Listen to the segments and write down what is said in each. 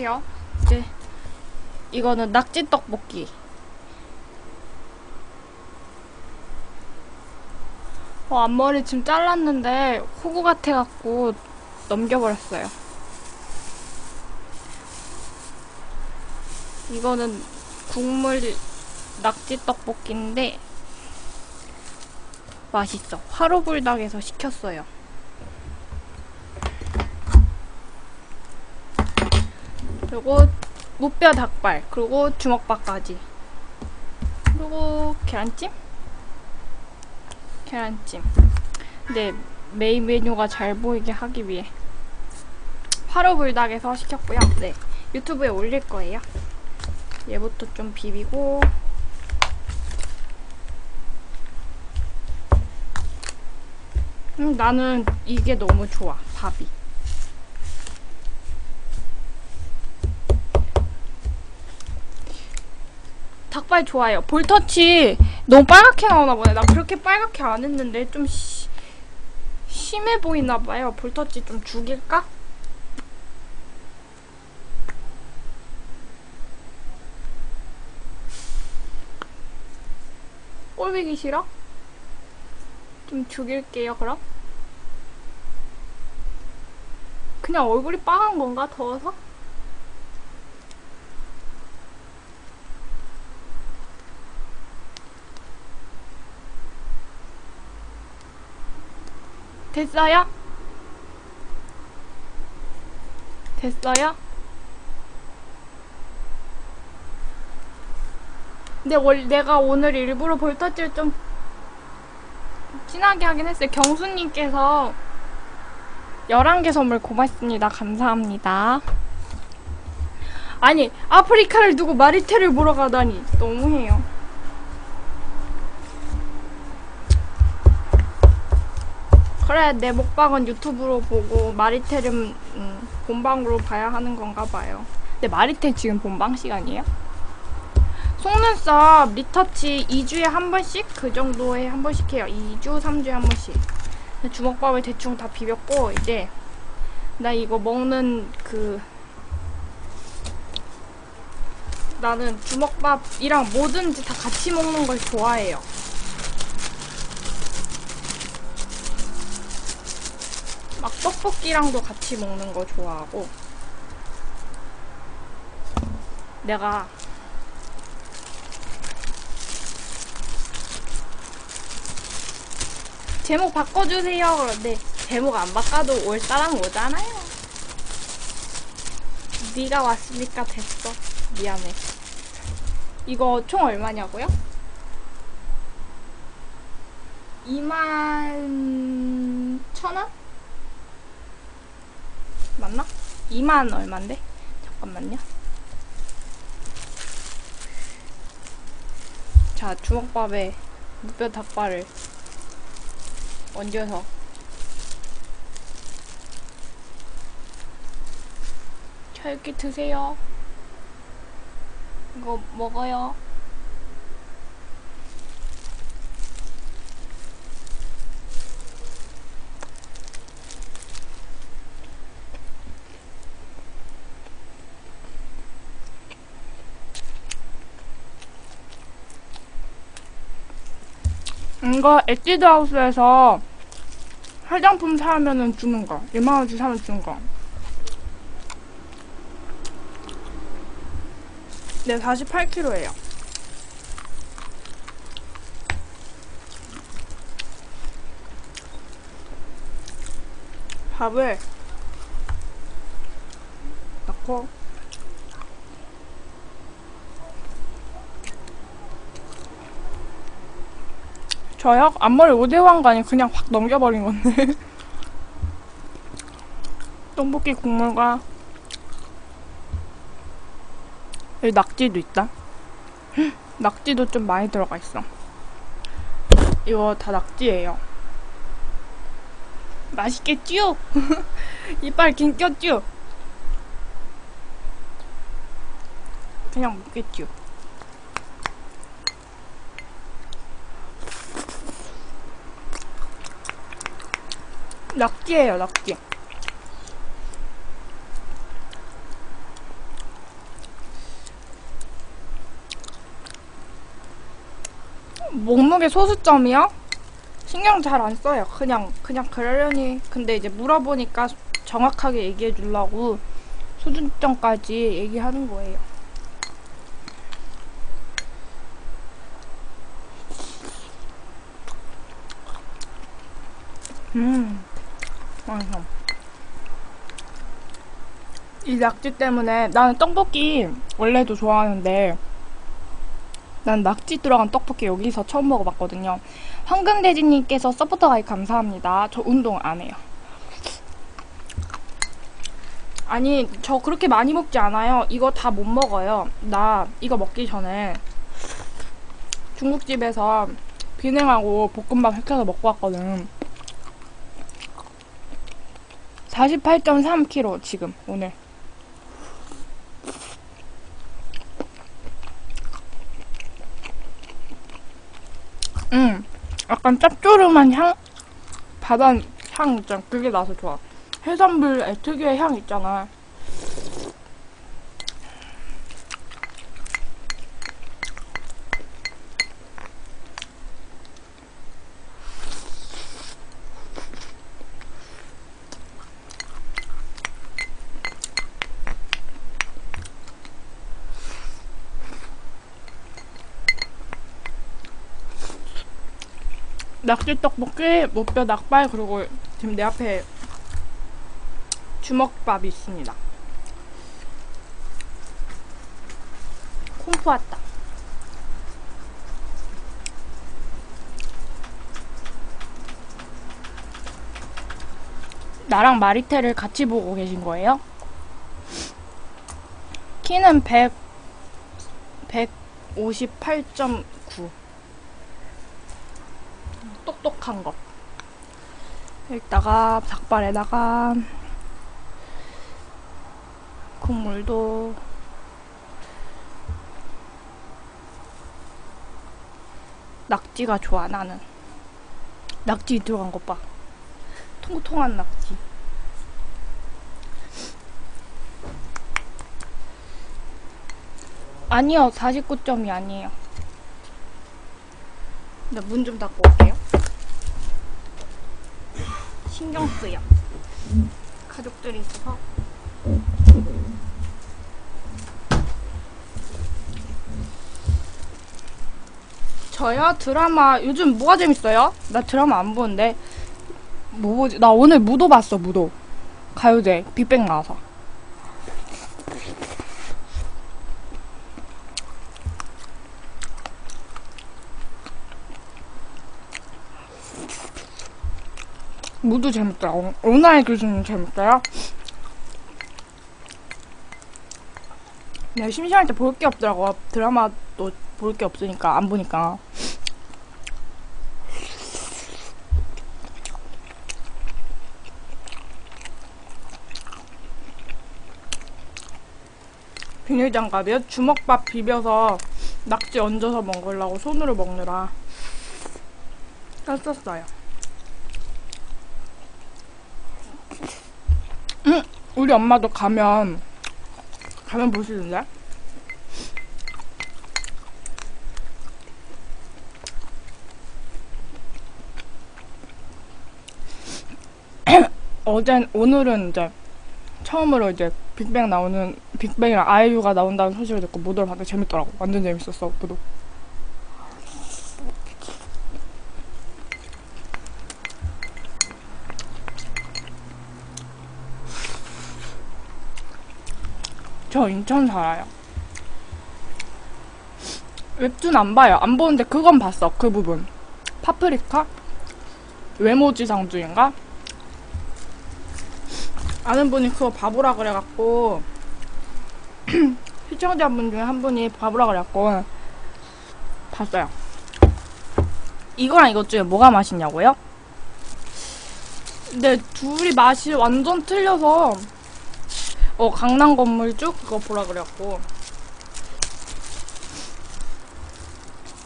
떡볶이요. 이제 이거는 낙지 떡볶이. 어, 앞머리 지금 잘랐는데 호구 같아갖고 넘겨버렸어요. 이거는 국물 낙지 떡볶이인데 맛있어. 화로불닭에서 시켰어요. 그리고 무뼈 닭발, 그리고 주먹밥까지. 그리고 계란찜? 계란찜. 근데 메인 메뉴가 잘 보이게 하기 위해 화로불닭에서 시켰고요. 네, 유튜브에 올릴 거예요. 얘부터 좀 비비고 음, 나는 이게 너무 좋아, 밥이. 닭발 좋아요. 볼터치 너무 빨갛게 나오나 보네. 나 그렇게 빨갛게 안 했는데 좀 시, 심해 보이나 봐요. 볼터치 좀 죽일까? 꼴보기 싫어? 좀 죽일게요, 그럼. 그냥 얼굴이 빨간 건가, 더워서? 됐어요? 됐어요? 근데 월, 내가 오늘 일부러 볼터치를 좀 진하게 하긴 했어요. 경수님께서 11개 선물 고맙습니다. 감사합니다. 아니, 아프리카를 두고 마리테를 보러 가다니. 너무해요. 그래, 내 먹방은 유튜브로 보고 마리테는 음, 본방으로 봐야 하는 건가 봐요. 근데 마리테 지금 본방 시간이에요? 속눈썹 리터치 2주에 한 번씩 그 정도에 한 번씩 해요. 2주, 3주에 한 번씩. 주먹밥을 대충 다 비볐고 이제 나 이거 먹는 그 나는 주먹밥이랑 뭐든지 다 같이 먹는 걸 좋아해요. 떡볶이랑도 같이 먹는 거 좋아하고 내가 제목 바꿔주세요. 그런데 제목 안 바꿔도 올 사람 오잖아요. 네가 왔으니까 됐어. 미안해. 이거 총 얼마냐고요? 2만 천원? 맞나? 2만 얼만데? 잠깐만요. 자, 주먹밥에 무뼈 닭발을 얹어서 자 이렇게 드세요 이거 먹어요 이거 엣지드 하우스에서 화장품 사면은 주는 거. 1만원치 사면 주는 거. 네, 48kg예요. 밥을 넣고 저요? 앞머리 오대왕 거 아니 그냥 확 넘겨버린 건데. 떡볶이 국물과 여기 낙지도 있다. 헉, 낙지도 좀 많이 들어가 있어. 이거 다 낙지예요. 맛있겠죠? 이빨 긴 꼈죠? 그냥 먹겠죠. 럭키예요 럭키 몸무게 소수점이요? 신경 잘 안 써요. 그냥 그냥 그러려니. 근데 이제 물어보니까 정확하게 얘기해 주려고 소준점까지 얘기하는 거예요. 음. 낙지 때문에 나는 떡볶이 원래도 좋아하는데 난 낙지 들어간 떡볶이 여기서 처음 먹어봤거든요. 황금돼지님께서 서포터 가입 감사합니다. 저 운동 안 해요. 아니 저 그렇게 많이 먹지 않아요. 이거 다 못 먹어요. 나 이거 먹기 전에 중국집에서 비냉하고 볶음밥 시켜서 먹고 왔거든. 48.3kg 지금 오늘. 음, 약간 짭조름한 향, 바다 향 있잖아. 그게 나서 좋아. 해산물의 특유의 향 있잖아. 낙지 떡볶이, 무뼈 낙발 그리고 지금 내 앞에 주먹밥이 있습니다. 콩푸 왔다. 나랑 마리테를 같이 보고 계신 거예요? 키는 100, 158.9. 똑똑한 것. 여기다가 닭발에다가 국물도 낙지가 좋아 나는. 낙지 들어간 것 봐. 통통한 낙지. 아니요 49점이 아니에요. 나 문 좀 닫고 올게요 신경 쓰여. 가족들이 있어서. 저요? 드라마. 요즘 뭐가 재밌어요? 나 드라마 안 보는데. 뭐 보지? 나 오늘 무도 봤어 무도. 가요제. 빅뱅 나와서 무도 재밌더라고 은하의 교수님 재밌어요? 내가 심심할 때 볼 게 없더라고 드라마도 볼 게 없으니까 안 보니까 비닐장갑이요? 주먹밥 비벼서 낙지 얹어서 먹으려고 손으로 먹느라 떴었어요 음, 우리 엄마도 가면 가면 보시는데? 어젠 오늘은 이제 처음으로 이제 빅뱅 나오는 빅뱅이랑 아이유가 나온다는 소식을 듣고 무도를 봤는데 재밌더라고. 완전 재밌었어 무도. 저 인천 살아요. 웹툰 안 봐요. 안 보는데 그건 봤어. 그 부분. 파프리카? 외모지상주인가? 아는 분이 그거 봐보라 그래갖고 시청자분 중에 한 분이 봐보라 그래갖고 봤어요. 이거랑 이것 중에 뭐가 맛있냐고요? 근데 둘이 맛이 완전 틀려서 어 강남 건물주 그거 보라 그래갖고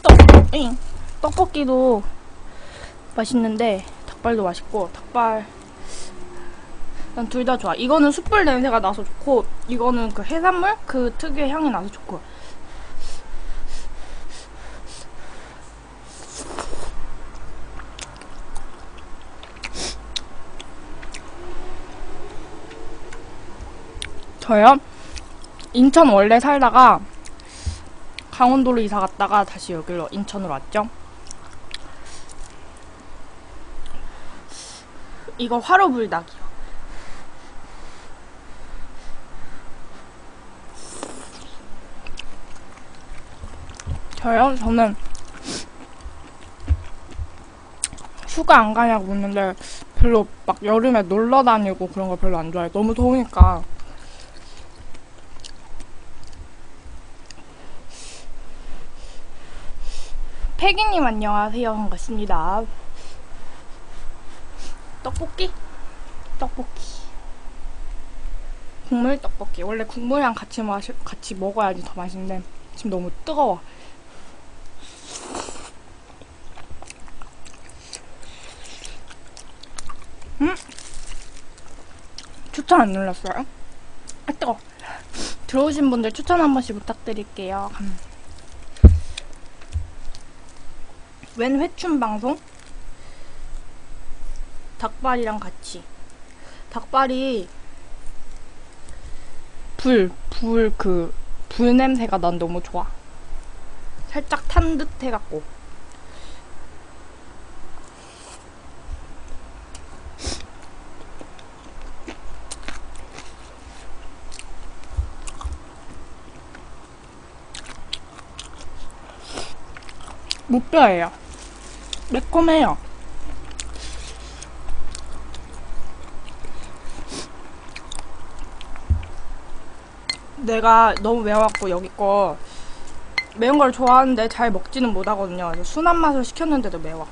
떡 응. 떡볶이도 맛있는데 닭발도 맛있고 닭발 난 둘 다 좋아. 이거는 숯불 냄새가 나서 좋고 이거는 그 해산물 그 특유의 향이 나서 좋고 저요? 인천 원래 살다가 강원도로 이사 갔다가 다시 여기로 인천으로 왔죠. 이거 화로 불닭이요. 저요? 저는 휴가 안 가냐고 묻는데 별로 막 여름에 놀러 다니고 그런 거 별로 안 좋아해요. 너무 더우니까. 패기님 안녕하세요. 반갑습니다. 떡볶이? 떡볶이. 국물 떡볶이. 원래 국물이랑 같이 마시, 같이 먹어야지 더 맛있는데 지금 너무 뜨거워. 음? 추천 안 눌렀어요? 아 뜨거. 들어오신 분들 추천 한 번씩 부탁드릴게요. 음. 웬 회춘 방송? 닭발이랑 같이. 닭발이 불, 불, 그, 불 냄새가 난 너무 좋아. 살짝 탄 듯 해갖고. 무뼈예요. 매콤해요. 내가 너무 매워갖고 여기 거 매운 걸 좋아하는데 잘 먹지는 못하거든요. 순한 맛을 시켰는데도 매워.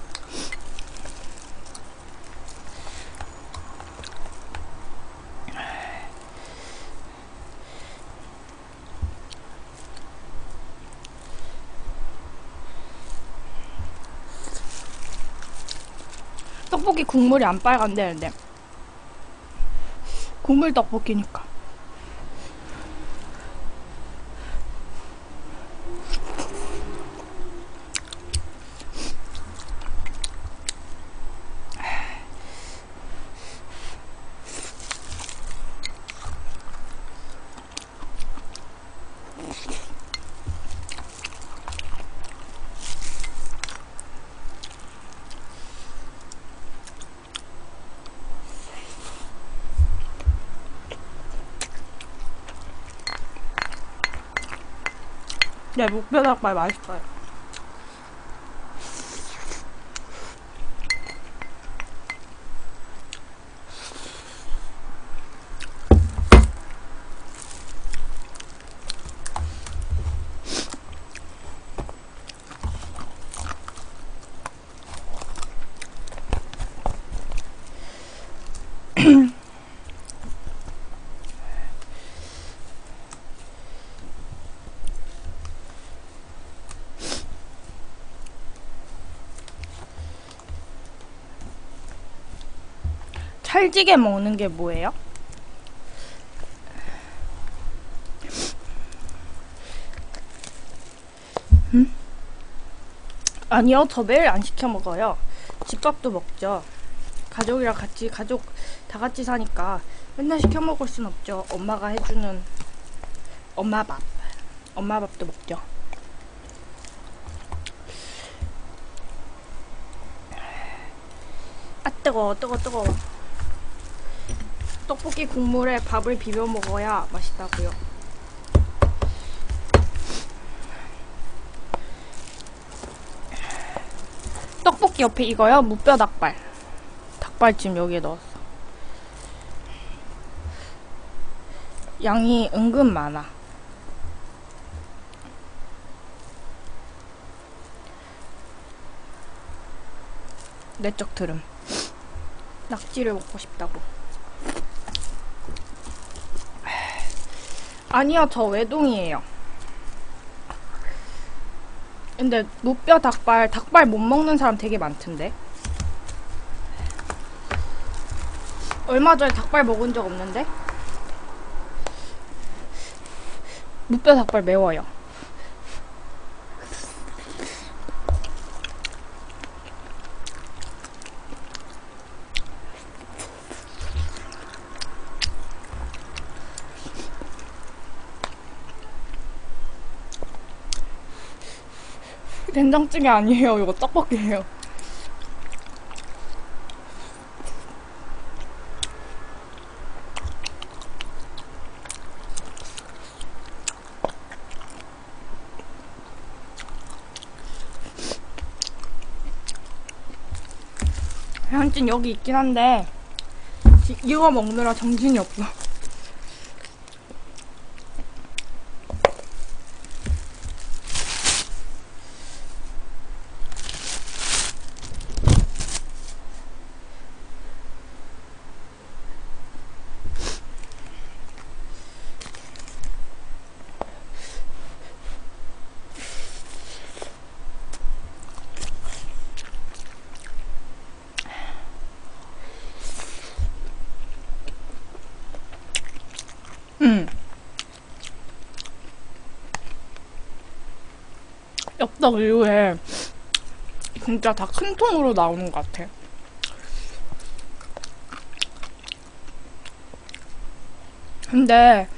떡볶이 국물이 안 빨간데, 근데. 국물 떡볶이니까. 네, 목뼈 닭발 맛있어요. 찰지게 먹는 게 뭐예요? 음? 아니요, 저 매일 안 시켜 먹어요. 집밥도 먹죠. 가족이랑 같이, 가족 다 같이 사니까 맨날 시켜 먹을 순 없죠. 엄마가 해주는 엄마 밥. 엄마 밥도 먹죠. 아, 뜨거워, 뜨거워, 뜨거워. 떡볶이 국물에 밥을 비벼 먹어야 맛있다고요. 떡볶이 옆에 이거요? 무뼈 닭발. 닭발찜 여기에 넣었어. 양이 은근 많아. 내적 들음. 낙지를 먹고 싶다고. 아니요, 저 외동이에요. 근데 무뼈 닭발, 닭발 못 먹는 사람 되게 많던데. 얼마 전에 닭발 먹은 적 없는데? 무뼈 닭발 매워요. 된장찌개 아니에요. 이거 떡볶이에요. 현진 여기 있긴 한데 지- 이거 먹느라 정신이 없어. 응. 엽떡 이후에 진짜 다 큰 통으로 나오는 것 같아. 근데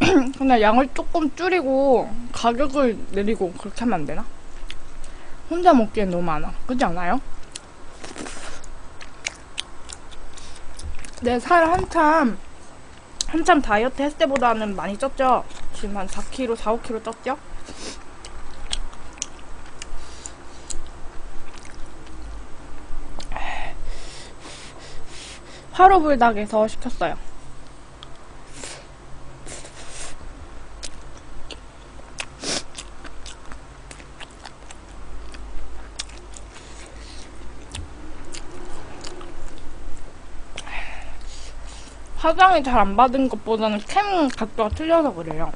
그냥 양을 조금 줄이고 가격을 내리고 그렇게 하면 안 되나? 혼자 먹기엔 너무 많아. 그렇지 않아요? 내 살 한참 한참 다이어트 했을 때보다는 많이 쪘죠? 지금 한 4kg, 4, 5kg 쪘죠? 화로 불닭에서 시켰어요. 화장이 잘 안 받은 것보다는 캠 각도가 틀려서 그래요.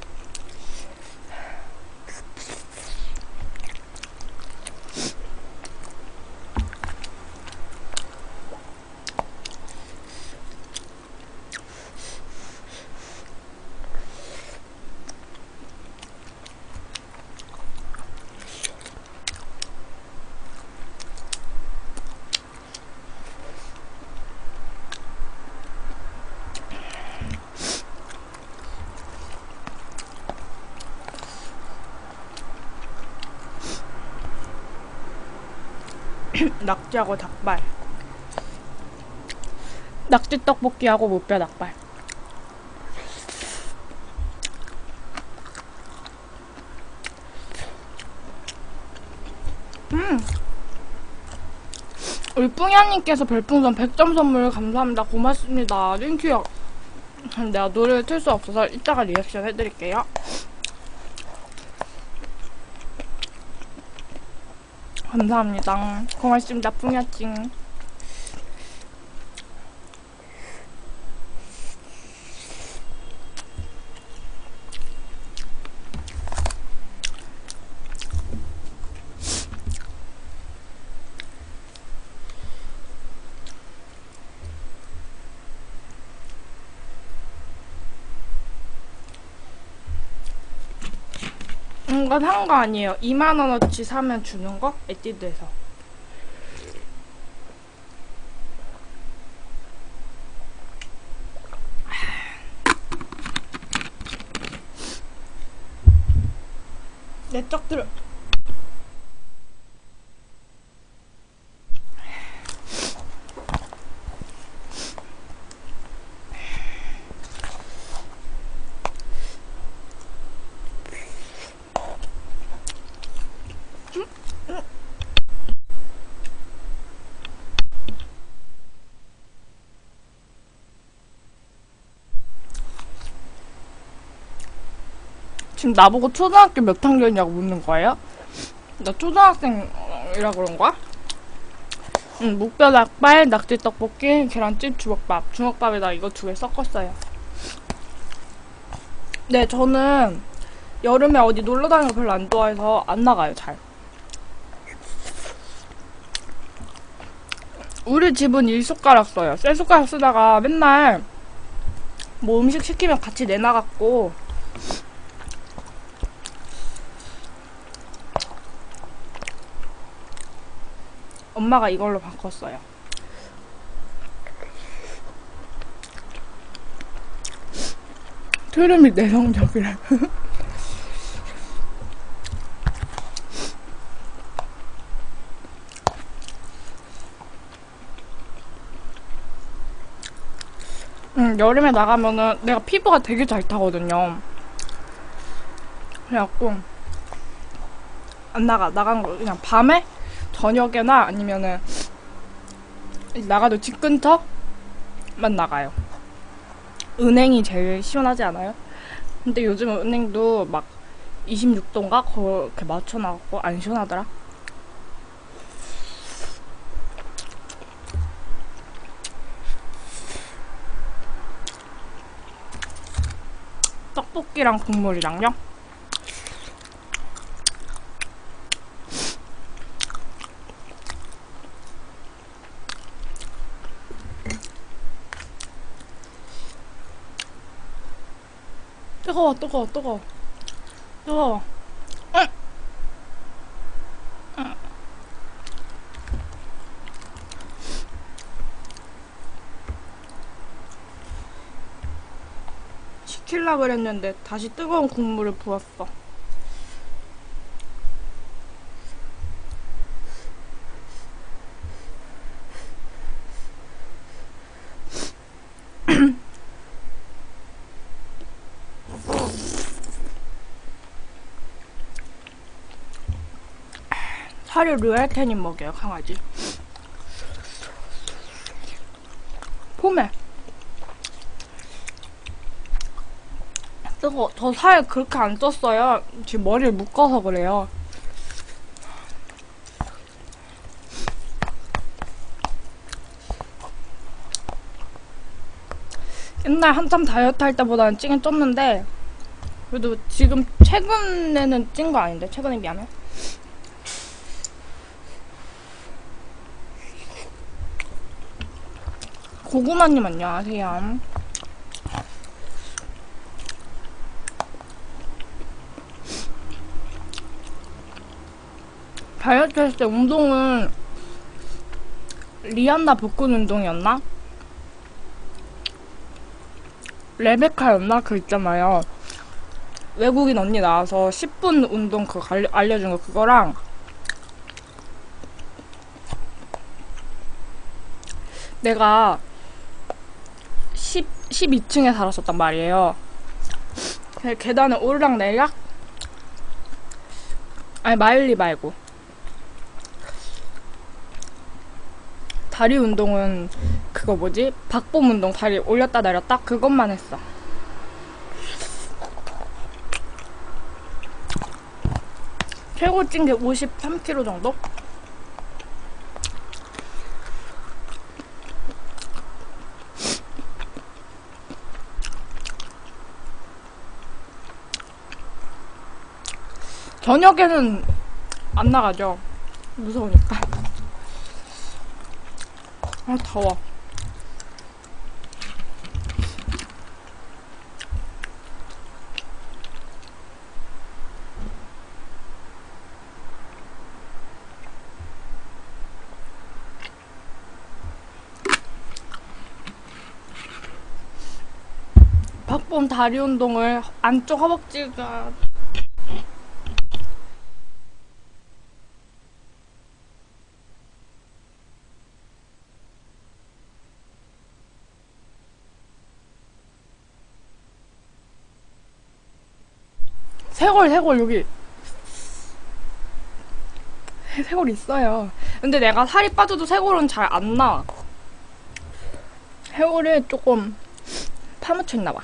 낙지하고 닭발. 낙지 떡볶이하고 무뼈 닭발. 음. 우리 뿡야님께서 별풍선 100점 선물 감사합니다. 고맙습니다. 땡큐요. 내가 노래를 틀 수 없어서 이따가 리액션 해드릴게요. 감사합니다. 고맙습니다, 뿡야찡. 이거 산거 아니에요. 2만원어치 사면 주는 거? 에뛰드에서. 내 쩍 들어. 지금 나보고 초등학교 몇 학년이냐고 묻는 거예요? 나 초등학생이라 그런 거야? 응, 묵뼈 닭발, 낙지 떡볶이, 계란찜, 주먹밥. 주먹밥에다 이거 두 개 섞었어요. 네, 저는 여름에 어디 놀러 다니는 거 별로 안 좋아해서 안 나가요, 잘. 우리 집은 일 숟가락 써요. 쇠 숟가락 쓰다가 맨날 뭐 음식 시키면 같이 내놔갖고 엄마가 이걸로 바꿨어요. 트름이 내성적이라. 음, 여름에 나가면은 내가 피부가 되게 잘 타거든요. 그래갖고 안 나가 나간 거 그냥 밤에 저녁에나 아니면은 나가도 집 근처만 나가요. 은행이 제일 시원하지 않아요? 근데 요즘은 은행도 막 26도인가 그렇게 맞춰놔갖고 안 시원하더라. 떡볶이랑 국물이랑요? 뜨거워, 뜨거워, 뜨거워. 뜨거워. 응. 응. 식힐라 그랬는데 다시 뜨거운 국물을 부었어. 사료 르알테닌 먹여요 강아지. 봄에 뜨거. 저살 그렇게 안 쪘어요. 지금 머리를 묶어서 그래요. 옛날 한참 다이어트 할 때보다는 찌긴 쪘는데 그래도 지금 최근에는 찐 거 아닌데 최근에 비하면 고구마님 안녕하세요. 다이어트 했을 때 운동은 리안나 복근 운동이었나? 레베카였나? 그 있잖아요. 외국인 언니 나와서 10분 운동 알려, 알려준 거 그거랑 내가 10, 12층에 살았었단 말이에요. 그 계단을 오르락 내리락? 아니, 마일리 말고. 다리 운동은 그거 뭐지? 박봄 운동 다리 올렸다 내렸다? 그것만 했어. 최고 찐 게 53kg 정도? 저녁에는 안 나가죠. 무서우니까. 아, 더워. 박봄 다리 운동을 안쪽 허벅지가 세골 세골 여기. 세골 있어요. 근데 내가 살이 빠져도 세골은 잘 안 나와 세골이 조금 파묻혀 있나 봐.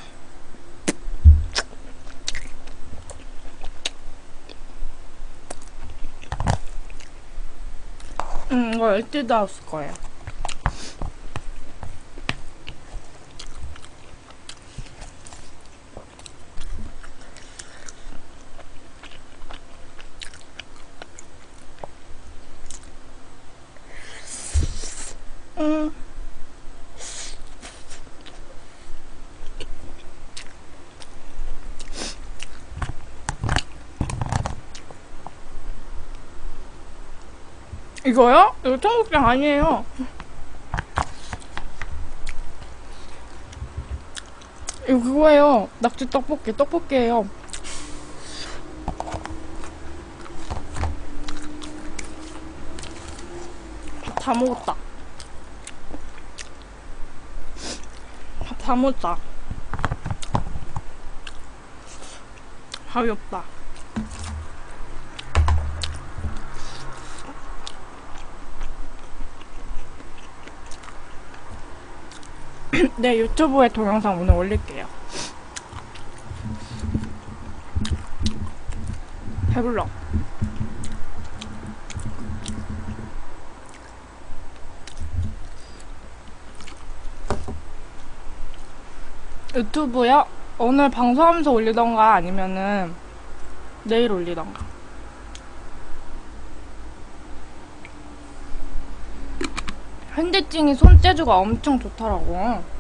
음, 이거 엘티드 하우스 거예요. 음. 이거요? 이거 청국장 아니에요. 이거 그거예요. 낙지 떡볶이, 떡볶이에요. 밥다 먹었다. 밥다 사무자. 가볍다. 네, 유튜브에 동영상 오늘 올릴게요. 배불러. 유튜브요? 오늘 방송하면서 올리던가 아니면은 내일 올리던가. 현대증이 손재주가 엄청 좋더라고.